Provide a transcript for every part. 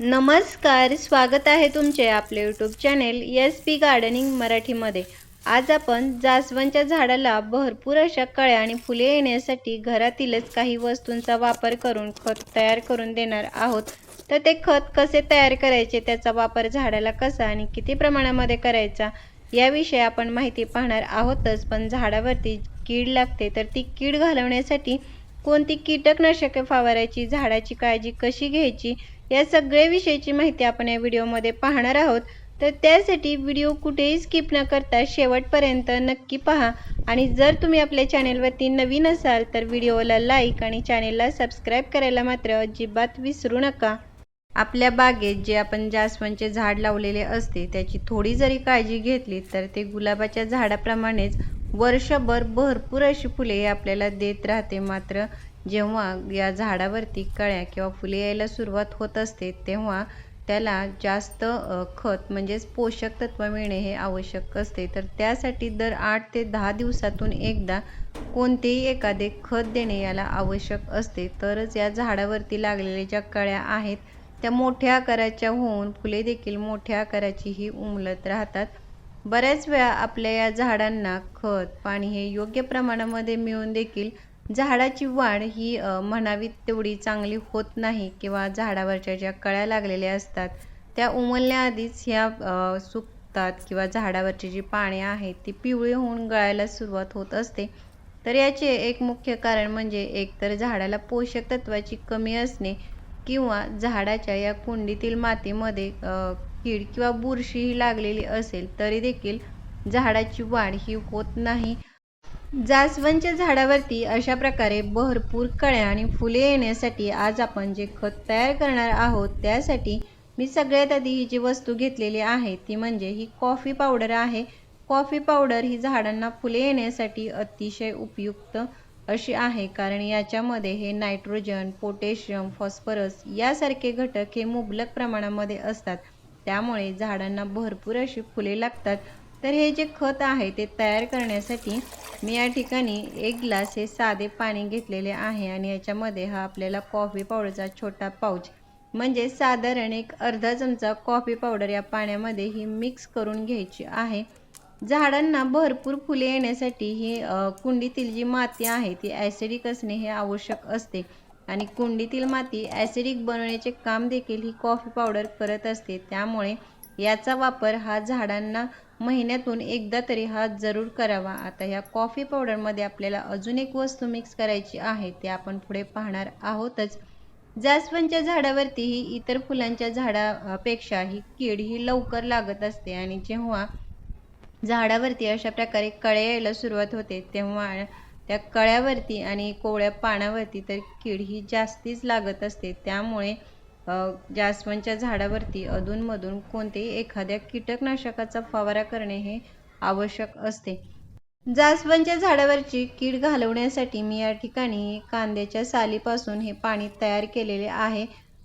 नमस्कार स्वागत आहे तुमचे आपले YouTube channel S P gardening मराठीमध्ये. आज आपण जास्वंदच्या झाडाला भरपूर अशा कळ्या आणि फुले येण्यासाठी घरातीलच काही वस्तूंचा वापर करून खत तयार करून देणार आहोत. तर ते खत कसे तयार करायचे त्याचा वापर झाडाला कसा आणि किती प्रमाणामध्ये करायचा याविषयी आपण माहिती पाहणार आहोतच. पण झाडावरती कीड लागते तर ती कीड घालवण्यासाठी कोणती कीटकनाशके फवारायची झाडाची काळजी कशी घ्यायची या सगळ्याविषयीची माहिती आपण या व्हिडिओमध्ये पाहणार आहोत. तर त्यासाठी व्हिडिओ कुठेही स्किप न करता शेवटपर्यंत नक्की पहा. आणि जर तुम्ही आपल्या चॅनेलवरती नवीन असाल तर व्हिडिओला लाईक आणि चॅनेलला सबस्क्राईब करायला मात्र अजिबात विसरू नका. आपल्या बागेत जे आपण जास्वंदचे झाड लावलेले असते त्याची थोडी जरी काळजी घेतली तर ते गुलाबाच्या झाडाप्रमाणेच वर्षभर भरपूर अशी फुले आपल्याला देत राहते. मात्र जेव्हा या झाडावरती कळ्या किंवा फुले यायला सुरुवात होत असते तेव्हा त्याला जास्त खत म्हणजेच पोषक तत्व मिळणे हे आवश्यक असते. तर त्यासाठी दर आठ ते दहा दिवसातून एकदा कोणतेही एखादे खत देणे याला आवश्यक असते. तरच या झाडावरती लागलेल्या ज्या कळ्या आहेत त्या मोठ्या आकाराच्या होऊन फुले देखील मोठ्या आकाराची ही उमलत राहतात. बऱ्याच वेळा आपल्या या झाडांना खत पाणी हे योग्य प्रमाणामध्ये मिळून देखील झाडाची वाढ ही म्हणावी तेवढी चांगली होत नाही किंवा झाडावरच्या ज्या कळ्या लागलेल्या असतात त्या उमलण्याआधीच ह्या सुकतात किंवा झाडावरची जी पाने आहेत ती पिवळी होऊन गळायला सुरुवात होत असते. तर याचे एक मुख्य कारण म्हणजे एकतर झाडाला पोषक तत्वाची कमी असणे किंवा झाडाच्या या कुंडीतील मातीमध्ये कीड किंवा बुरशी ही लागलेली असेल तरी देखील झाडाची वाढ ही होत नाही. जास्वंदच्या झाडावरती अशा प्रकारे भरपूर कळ्या आणि फुले येण्यासाठी आज आपण जे खत तयार करणार आहोत त्यासाठी मी सगळ्यात आधी ही जी वस्तू घेतलेली आहे ती म्हणजे ही कॉफी पावडर आहे. कॉफी पावडर ही झाडांना फुले येण्यासाठी अतिशय उपयुक्त अशी आहे कारण याच्यामध्ये हे नायट्रोजन पोटॅशियम फॉस्फरस यासारखे घटक हे मुबलक प्रमाणामध्ये असतात. त्यामुळे झाडांना भरपूर अशी फुले लागतात. तर हे जे खत आहे ते तयार करण्यासाठी मी या ठिकाणी एक ग्लास हे साधे पाणी घेतलेले आहे आणि याच्यामध्ये हा आपल्याला कॉफी पावडरचा छोटा पाऊच म्हणजे साधारण एक अर्धा चमचा कॉफी पावडर या पाण्यामध्ये ही मिक्स करून घ्यायची आहे. झाडांना भरपूर फुले येण्यासाठी ही कुंडीतील जी माती आहे ती ॲसिडिक असणे हे आवश्यक असते. आणि कुंडीतील माती ॲसिडिक बनवण्याचे काम देखील ही कॉफी पावडर करत असते. त्यामुळे याचा वापर हा झाडांना महिन्यातून एकदा तरी हा जरूर करावा. आता ह्या कॉफी पावडरमध्ये आपल्याला अजून एक वस्तू मिक्स करायची आहे. ते आपण पुढे पाहणार आहोतच. जास्वंदच्या झाडावरती ही इतर फुलांच्या झाडापेक्षा ही कीड ही लवकर लागत असते आणि जेव्हा झाडावरती अशा प्रकारे कळे यायला सुरुवात होते तेव्हा त्या कळ्यावरती आणि कोवळ्या पानावरती तर कीड ही जास्तीच लागत असते. त्यामुळे जास्वंदच्या झाडावरती अधूनमधून कोणतेही एखाद्या कीटकनाशकाचा फवारा करणे हे आवश्यक असते. जास्वंदच्या झाडावरची कीड घालवण्यासाठी मी या ठिकाणी कांद्याच्या सालीपासून हे पाणी तयार केलेले आहे.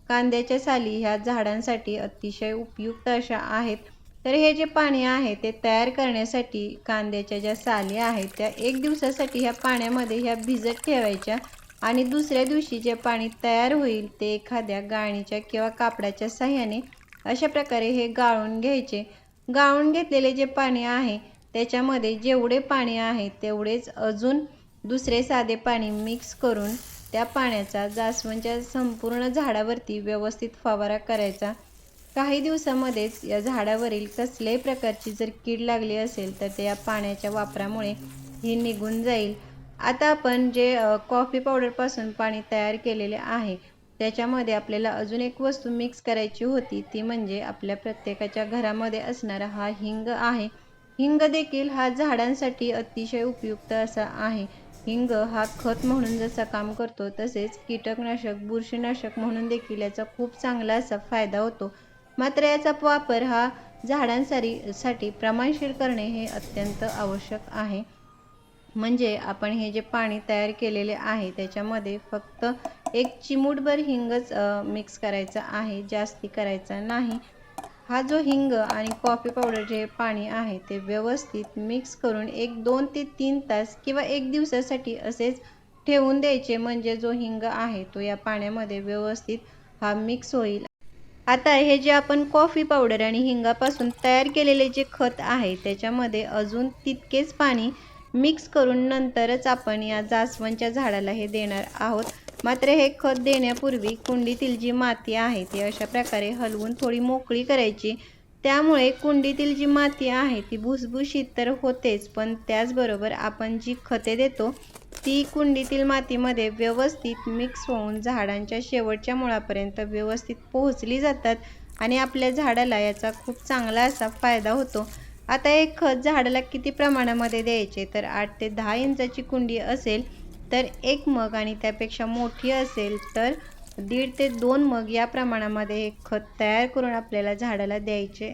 कांद्याच्या साली ह्या झाडांसाठी अतिशय उपयुक्त अशा आहेत. तर हे जे पाणी आहे ते तयार करण्यासाठी कांद्याच्या ज्या साली आहेत त्या एक दिवसासाठी ह्या पाण्यामध्ये ह्या भिजत ठेवायच्या आणि दुसऱ्या दिवशी जे पाणी तयार होईल ते एखाद्या गाळणीच्या किंवा कापडाच्या साह्याने अशा प्रकारे हे गाळून घ्यायचे. गाळून घेतलेले जे पाणी आहे त्याच्यामध्ये जेवढे पाणी आहे तेवढेच अजून दुसरे साधे पाणी मिक्स करून त्या पाण्याचा जास्वंदच्या संपूर्ण झाडावरती व्यवस्थित फवारा करायचा. काही दिवसामध्येच या झाडावरील कसल्याही प्रकारची जर कीड लागली असेल तर ते या पाण्याच्या वापरामुळे ही निघून जाईल. आता आपण जे कॉफी पावडरपासून पाणी तयार केलेले आहे त्याच्यामध्ये आपल्याला अजून एक वस्तू मिक्स करायची होती ती म्हणजे आपल्या प्रत्येकाच्या घरामध्ये असणारा हा हिंग आहे. हिंग देखील हा झाडांसाठी अतिशय उपयुक्त असा आहे. हिंग हा खत म्हणून जसा काम करतो तसेच कीटकनाशक बुरशीनाशक म्हणून देखील याचा खूप चांगला असा फायदा होतो. मात्र याचा वापर हा झाडांसाठी साठी प्रमाणशीर करणे हे अत्यंत आवश्यक आहे. म्हणजे आपण हे जे पाणी तयार केलेले आहे त्याच्यामध्ये फक्त एक चिमूटभर हिंगच मिक्स करायचा आहे जास्ती करायचा नाही. हा जो हिंग आणि कॉफी पावडर जे पाणी आहे ते व्यवस्थित मिक्स करून एक दोन ते तीन तास किंवा एक दिवसासाठी असेच ठेवून द्यायचे. म्हणजे जो हिंग आहे तो या पाण्यामध्ये व्यवस्थित हा मिक्स होईल. आता हे जे आपण कॉफी पावडर आणि हिंगापासून तयार केलेले जे खत आहे त्याच्यामध्ये अजून तितकेच पाणी मिक्स करून नंतरच आपण या जास्वंदच्या झाडाला हे देणार आहोत. मात्र हे खत देण्यापूर्वी कुंडीतील जी माती आहे ती अशा प्रकारे हलवून थोडी मोकळी करायची. त्यामुळे कुंडीतील जी माती आहे ती भुसभुशीत तर होतेच पण त्याचबरोबर आपण जी खते देतो ती कुंडीतील मातीमध्ये व्यवस्थित मिक्स होऊन झाडांच्या शेवटच्या मुळापर्यंत व्यवस्थित पोहोचली जातात आणि आपल्या झाडाला याचा खूप चांगला असा फायदा होतो. आता हे खत झाडाला किती प्रमाणामध्ये द्यायचे? तर आठ ते दहा इंचाची कुंडी असेल तर एक मग आणि त्यापेक्षा मोठी असेल तर दीड ते दोन मग या प्रमाणामध्ये हे खत तयार करून आपल्याला झाडाला द्यायचे